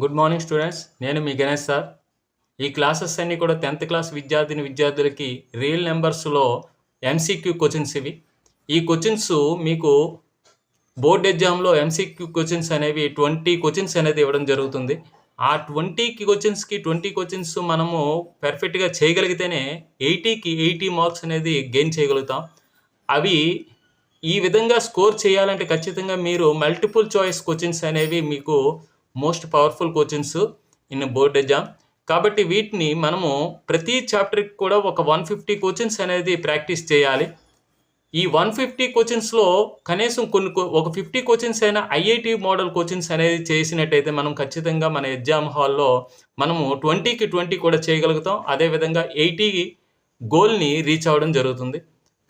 Good morning students నేను మీ Ganesh sir. ఈ క్లాసెస్ అన్నీ కూడా టెన్త్ క్లాస్ విద్యార్థిని విద్యార్థులకి రియల్ నెంబర్స్లో ఎంసీక్యూ క్వశ్చన్స్ ఇవి. ఈ క్వశ్చన్స్ మీకు బోర్డ్ ఎగ్జామ్లో ఎంసీక్యూ క్వశ్చన్స్ అనేవి ట్వంటీ క్వశ్చన్స్ అనేది ఇవ్వడం జరుగుతుంది. ఆ ట్వంటీకి క్వశ్చన్స్కి ట్వంటీ క్వశ్చన్స్ మనము పర్ఫెక్ట్గా చేయగలిగితేనే ఎయిటీకి ఎయిటీ మార్క్స్ అనేది గెయిన్ చేయగలుగుతాం. అవి ఈ విధంగా స్కోర్ చేయాలంటే ఖచ్చితంగా మీరు మల్టిపుల్ చాయిస్ క్వశ్చన్స్ అనేవి మీకు most powerful coachings in board exam కాబట్టి వీటిని మనము ప్రతి చాప్టర్కి కూడా ఒక వన్ ఫిఫ్టీ కోచింగ్స్ అనేది ప్రాక్టీస్ చేయాలి. ఈ వన్ ఫిఫ్టీ కోచింగ్స్లో కనీసం కొన్ని ఒక ఫిఫ్టీ కోచింగ్స్ అయినా ఐఐటి మోడల్ కోచింగ్స్ అనేది చేసినట్టయితే మనం ఖచ్చితంగా మన ఎగ్జామ్ హాల్లో మనము ట్వంటీకి ట్వంటీ కూడా చేయగలుగుతాం. అదేవిధంగా ఎయిటీ గోల్ని రీచ్ అవ్వడం జరుగుతుంది.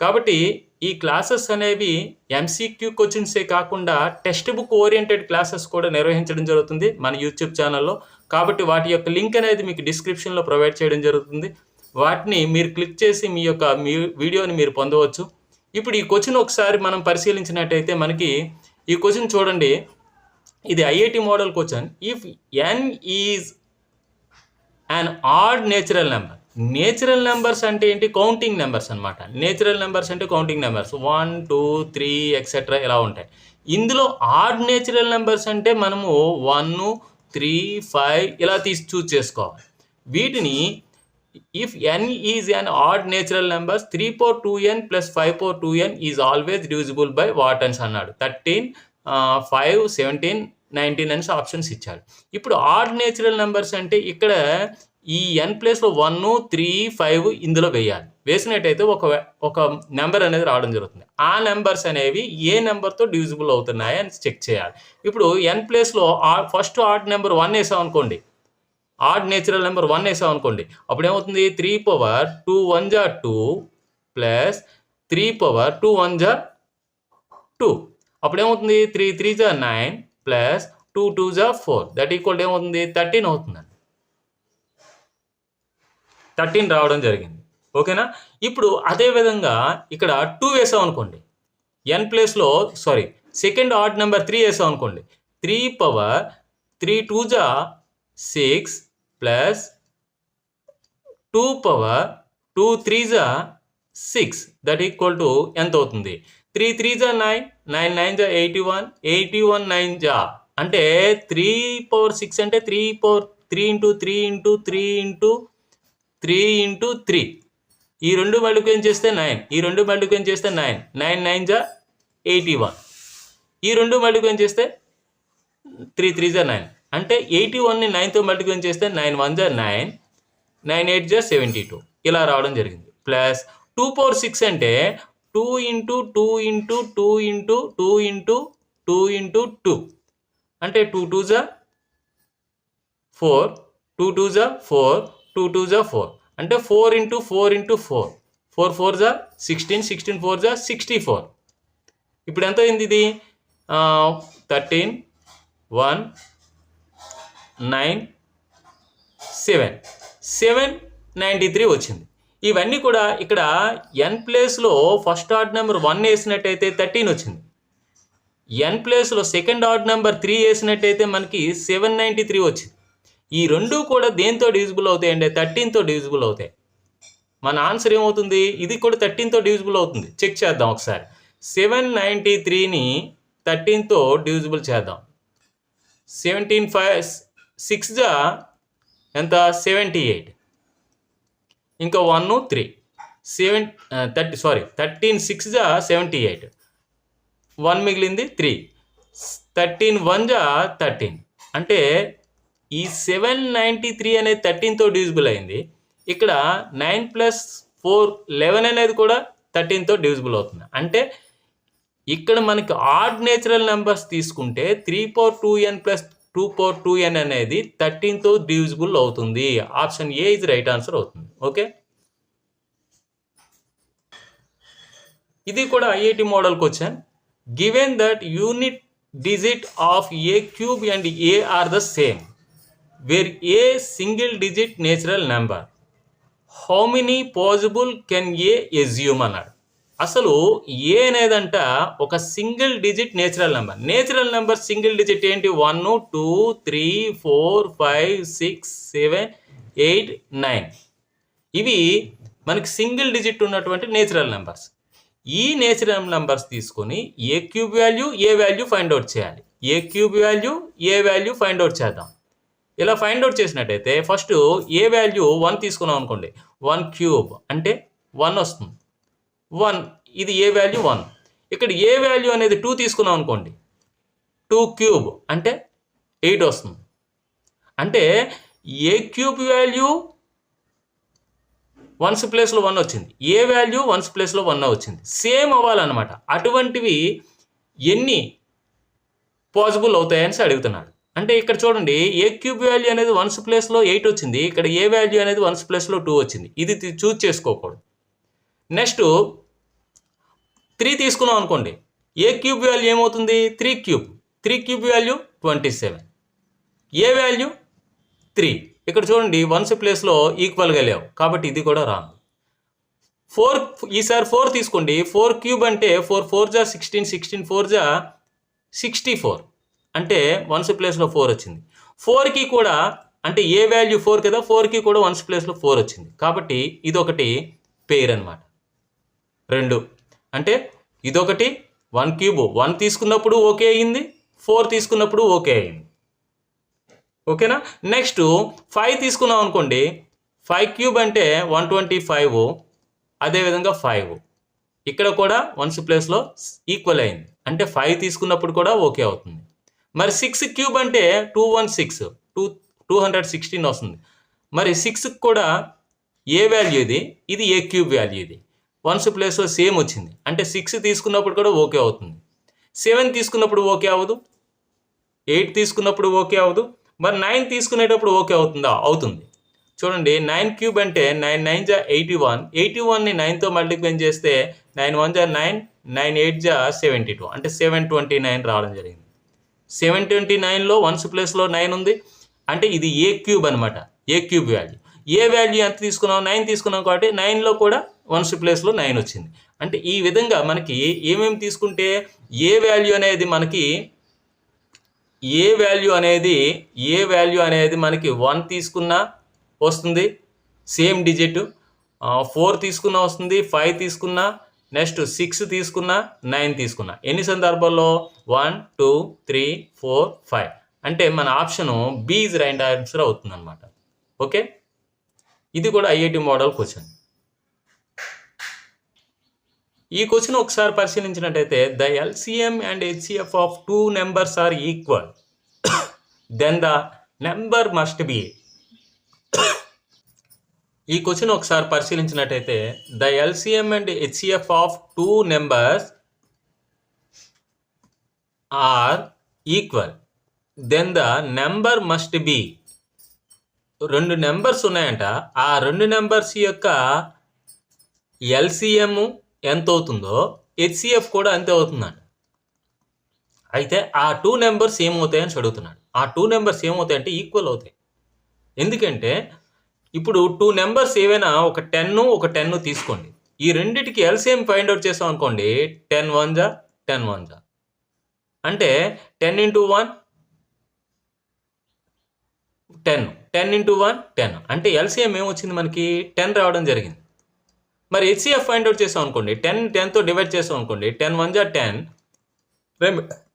కాబట్టి ఈ క్లాసెస్ అనేవి ఎంసీక్యూ క్వశ్చన్సే కాకుండా టెక్స్ట్ బుక్ ఓరియంటెడ్ క్లాసెస్ కూడా నిర్వహించడం జరుగుతుంది మన యూట్యూబ్ ఛానల్లో కాబట్టి వాటి యొక్క లింక్ అనేది మీకు డిస్క్రిప్షన్లో ప్రొవైడ్ చేయడం జరుగుతుంది. వాటిని మీరు క్లిక్ చేసి మీ యొక్క మీ వీడియోని మీరు పొందవచ్చు. ఇప్పుడు ఈ క్వశ్చన్ ఒకసారి మనం పరిశీలించినట్టయితే మనకి ఈ క్వశ్చన్ చూడండి. ఇది IIT model question if n is an odd natural number natural numbers అంటే ఏంటి? కౌంటింగ్ నెంబర్స్ అన్నమాట. నేచురల్ నెంబర్స్ అంటే counting numbers. One two three etcetera ఇలా ఉంటాయి. ఇందులో ఆడ్ నేచురల్ నెంబర్స్ అంటే మనము వన్ త్రీ ఫైవ్ ఇలా తీసి చూస్ చేసుకోవాలి. వీటిని if n is an odd natural numbers three four two n plus five four two n is always divisible by వాటన్స్ అన్నాడు. థర్టీన్ ఫైవ్ సెవెంటీన్ నైన్టీన్ అనేసి options ఇచ్చాడు. ఇప్పుడు ఆడ్ నేచురల్ నెంబర్స్ అంటే ఇక్కడ ఈ ఎన్ ప్లేస్లో వన్ త్రీ ఫైవ్ ఇందులో వేయాలి. వేసినట్టయితే ఒక ఒక నెంబర్ అనేది రావడం జరుగుతుంది. ఆ నెంబర్స్ అనేవి ఏ నెంబర్తో డివిజిబుల్ అవుతున్నాయి అని చెక్ చేయాలి. ఇప్పుడు ఎన్ ప్లేస్లో ఫస్ట్ ఆడ్ నెంబర్ వన్ వేసాం అనుకోండి. ఆడ్ నేచురల్ నెంబర్ వన్ వేసాం అనుకోండి. అప్పుడు ఏమవుతుంది? త్రీ పవర్ టూ వన్ జా two plus three power two one జా టూ అప్పుడు ఏమవుతుంది? త్రీ త్రీ జా నైన్ ప్లస్ టూ టూ జా ఫోర్ దట్ ఈక్వల్ ఏమవుతుంది? థర్టీన్ అవుతుందండి. థర్టీన్ రావడం జరిగింది. ఓకేనా? ఇప్పుడు అదే విధంగా ఇక్కడ టూ వేసాం అనుకోండి. ఎన్ ప్లేస్లో sorry second odd number three వేసాం అనుకోండి. త్రీ పవర్ త్రీ టూ జా six plus two power two three జా సిక్స్ దట్ ఈక్వల్ టు ఎంత అవుతుంది? త్రీ త్రీ జా నైన్ నైన్ నైన్ జా eighty one eighty one nine జా అంటే త్రీ పవర్ సిక్స్ అంటే three power three into three into three into three into three. ఈ రెండు మల్టిప్లై చేస్తే నైన్? ఈ రెండు మల్టిప్లై చేస్తే నైన్? నైన్ నైన్ జా ఎయిటీ వన్. ఈ రెండు మల్టిప్లై చేస్తే త్రీ త్రీ జా నైన్. అంటే ఎయిటీ వన్ని నైన్తో మల్టిప్లై చేస్తే నైన్ వన్ జా నైన్ నైన్ ఎయిట్ జా సెవెంటీ టూ. ఇలా రావడం జరిగింది. ప్లస్ టూ పవర్ సిక్స్ అంటే two into two into two into two into two into two. అంటే టూ టూ జా ఫోర్ టూ టూ జా ఫోర్ టూ టూ జా ఫోర్. అంటే four into four into four. Four four జా sixteen sixteen four జా sixty four. ఇప్పుడు ఎంత అయింది ఇది? Thirteen one nine seven. Seven ninety three వచ్చింది. ఇవన్నీ కూడా ఇక్కడ ఎన్ ప్లేస్లో ఫస్ట్ ఆర్డ్ నెంబర్ వన్ వేసినట్టయితే థర్టీన్ వచ్చింది. ఎన్ ప్లేస్లో సెకండ్ ఆర్డ్ నెంబర్ త్రీ వేసినట్టయితే మనకి సెవెన్ నైంటీ త్రీ వచ్చింది. ఈ రెండు కూడా దేంతో డివిజిబుల్ అవుతాయి అంటే థర్టీన్తో డివిజిబుల్ అవుతాయి. మన ఆన్సర్ ఏమవుతుంది? ఇది కూడా థర్టీన్తో డివిజిబుల్ అవుతుంది. చెక్ చేద్దాం ఒకసారి. సెవెన్ నైంటీ త్రీని థర్టీన్తో డివిజిబుల్ చేద్దాం. సెవెంటీన్ ఫైవ్ సిక్స్ జా ఎంత? సెవెంటీ ఎయిట్ ఇంకా one three seven thirty sorry thirteen six జా సెవెంటీ ఎయిట్ వన్ మిగిలింది త్రీ థర్టీన్ వన్ జా థర్టీన్ అంటే ఈ సెవెన్ నైంటీ త్రీ అనేది థర్టీన్తో డివిజిబుల్ అయింది. ఇక్కడ నైన్ ప్లస్ ఫోర్ లెవెన్ అనేది కూడా థర్టీన్తో డివిజిబుల్ అవుతుంది. అంటే ఇక్కడ మనకి ఆడ్ నేచురల్ నెంబర్స్ తీసుకుంటే three power two n plus two power two n అనేది థర్టీన్తో డివిజిబుల్ అవుతుంది. ఆప్షన్ ఏ ఇది రైట్ ఆన్సర్ అవుతుంది. ఓకే? ఇది కూడా IIT model question. Given that unit digit of a cube and a are the same. Where a single digit natural number? How many possible can a assume అన్నాడు. అసలు a అనేదంట ఒక single digit natural number. Natural number single digit ఏంటి? One two three four five six seven eight nine ఇవి మనకి single digit ఉన్నటువంటి natural numbers. ఈ natural numbers తీసుకొని a cube value a value find out చేయాలి. A cube value a value find out చేద్దాం. ఇలా find out చేసినట్టయితే first a value one తీసుకున్నాం అనుకోండి. వన్ క్యూబ్ అంటే వన్ వస్తుంది. వన్ ఇది ఏ వాల్యూ వన్ ఇక్కడ ఏ వాల్యూ అనేది టూ తీసుకున్నాం అనుకోండి. టూ క్యూబ్ అంటే ఎయిట్ వస్తుంది. అంటే ఏ క్యూబ్ వాల్యూ వన్స్ ప్లేస్లో వన్ వచ్చింది. ఏ వాల్యూ వన్స్ ప్లేస్లో వన్ వచ్చింది. సేమ్ అవ్వాలన్నమాట. అటువంటివి ఎన్ని పాసిబుల్ అవుతాయని అడుగుతున్నాడు. అంటే ఇక్కడ చూడండి ఏ క్యూబ్ వాల్యూ అనేది వన్స్ ప్లేస్లో ఎయిట్ వచ్చింది ఇక్కడ ఏ వాల్యూ అనేది వన్స్ ప్లేస్లో టూ వచ్చింది. ఇది చూజ్ చేసుకోకూడదు. నెక్స్ట్ త్రీ తీసుకున్నాం అనుకోండి. ఏ క్యూబ్ వాల్యూ ఏమవుతుంది? Three cube three cube value twenty seven a value three ఇక్కడ చూడండి వన్స్ ప్లేస్లో ఈక్వల్గా లేవు. కాబట్టి ఇది కూడా రాంగ్ ఫోర్ ఈసారి ఫోర్ తీసుకోండి. ఫోర్ క్యూబ్ అంటే ఫోర్ ఫోర్ జా సిక్స్టీన్ సిక్స్టీన్ ఫోర్ జా సిక్స్టీ ఫోర్ అంటే వన్స్ ప్లేస్లో ఫోర్ వచ్చింది. ఫోర్కి కూడా అంటే ఏ వాల్యూ ఫోర్ కదా ఫోర్కి కూడా వన్స్ ప్లేస్లో ఫోర్ వచ్చింది. కాబట్టి ఇదొకటి పేర్ అనమాట రెండు. అంటే ఇదొకటి వన్ క్యూబ్ వన్ తీసుకున్నప్పుడు ఓకే అయింది ఫోర్ తీసుకున్నప్పుడు ఓకే అయింది ఓకేనా? నెక్స్ట్ ఫైవ్ తీసుకున్నాం అనుకోండి ఫైవ్ క్యూబ్ అంటే వన్ ట్వంటీ ఫైవ్ అదేవిధంగా ఫైవ్ ఇక్కడ కూడా వన్స్ ప్లేస్లో ఈక్వల్ అయింది అంటే ఫైవ్ తీసుకున్నప్పుడు కూడా ఓకే అవుతుంది. మరి సిక్స్ క్యూబ్ అంటే two one six two two hundred sixteen వస్తుంది. మరి సిక్స్కి కూడా ఏ వాల్యూ ఇది? ఇది ఏ క్యూబ్ వాల్యూ ఇది. వన్స్ ప్లేస్లో సేమ్ వచ్చింది. అంటే సిక్స్ తీసుకున్నప్పుడు కూడా ఓకే అవుతుంది. సెవెన్ తీసుకున్నప్పుడు ఓకే అవ్వదు. ఎయిట్ తీసుకున్నప్పుడు ఓకే అవ్వదు. మరి నైన్ తీసుకునేటప్పుడు ఓకే అవుతుందా? అవుతుంది. చూడండి నైన్ క్యూబ్ అంటే నైన్ నైన్ జా ఎయిటీ వన్ ఎయిటీ వన్ని నైన్తో మల్టిప్లై చేస్తే నైన్ వన్ జా నైన్ నైన్ ఎయిట్ జా సెవెంటీ టూ అంటే సెవెన్ ట్వంటీ నైన్ రావడం జరిగింది. సెవెన్ ట్వంటీ నైన్లో వన్స్ ప్లేస్లో నైన్ ఉంది. అంటే ఇది ఏ క్యూబ్ అనమాట a cube value. A value ఎంత తీసుకున్నాం నైన్ తీసుకున్నాం కాబట్టి నైన్లో కూడా వన్స్ ప్లేస్లో నైన్ వచ్చింది. అంటే ఈ విధంగా మనకి ఏమేమి తీసుకుంటే ఏ వాల్యూ అనేది మనకి ఏ వాల్యూ అనేది ఏ వాల్యూ అనేది మనకి వన్ తీసుకున్నా వస్తుంది. Same digit. ఫోర్ తీసుకున్నా వస్తుంది. ఫైవ్ తీసుకున్నా నెక్స్ట్ సిక్స్ తీసుకున్నా నైన్ తీసుకున్నా. ఎన్ని సందర్భాల్లో? One two three four five. అంటే మన option B is right answer అవుతుందనమాట ఓకే? ఇది కూడా ఐఐటి మోడల్ క్వశ్చన్. ఈ క్వశ్చన్ ఒకసారి పరిశీలించినట్టయితే the LCM and HCF of two numbers are equal. Then the number must be. ఈ క్వశ్చన్ ఒకసారి పరిశీలించినట్టయితే the LCM and HCF of two numbers are equal. Then the number must be. రెండు numbers ఉన్నాయంట. ఆ రెండు numbers యొక్క LCM ఎంత అవుతుందో HCF కూడా అంతే అవుతుందంట. అయితే ఆ టూ నెంబర్స్ ఏమవుతాయని చదువుతున్నాడు ఆ టూ నెంబర్స్ ఏమవుతాయంటే ఈక్వల్ అవుతాయి. ఎందుకంటే ఇప్పుడు టూ నెంబర్స్ ఏవైనా ఒక టెన్ ఒక టెన్ తీసుకోండి. ఈ రెండిటికి ఎల్సిఎం ఫైండ్ అవుట్ చేసాం అనుకోండి టెన్ వన్ జా టెన్ వన్ జా. అంటే ten into one ten ten into one ten అంటే ఎల్సిఎం ఏమొచ్చింది మనకి? టెన్ రావడం జరిగింది. మరి హెచ్సిఎఫ్ ఫైండ్ అవుట్ చేసాం అనుకోండి టెన్ టెన్తో డివైడ్ చేసాం అనుకోండి టెన్ వన్ జా ten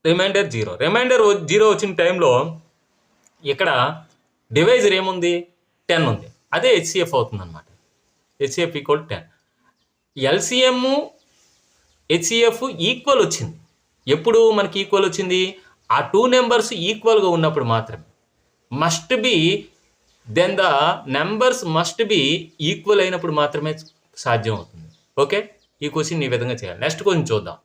remainder zero remainder zero వచ్చిన టైంలో ఇక్కడ డివైజర్ ఏముంది? టెన్ ఉంది. అదే హెచ్సిఎఫ్ అవుతుంది అనమాట HCF equal ten LCM HCF equal వచ్చింది. ఎప్పుడు మనకి ఈక్వల్ వచ్చింది? ఆ టూ నెంబర్స్ ఈక్వల్గా ఉన్నప్పుడు మాత్రమే. Must be then the numbers must be equal అయినప్పుడు మాత్రమే సాధ్యం అవుతుంది. ఓకే ఈ క్వశ్చన్ ఈ విధంగా చేయాలి. నెక్స్ట్ క్వశ్చన్ చూద్దాం.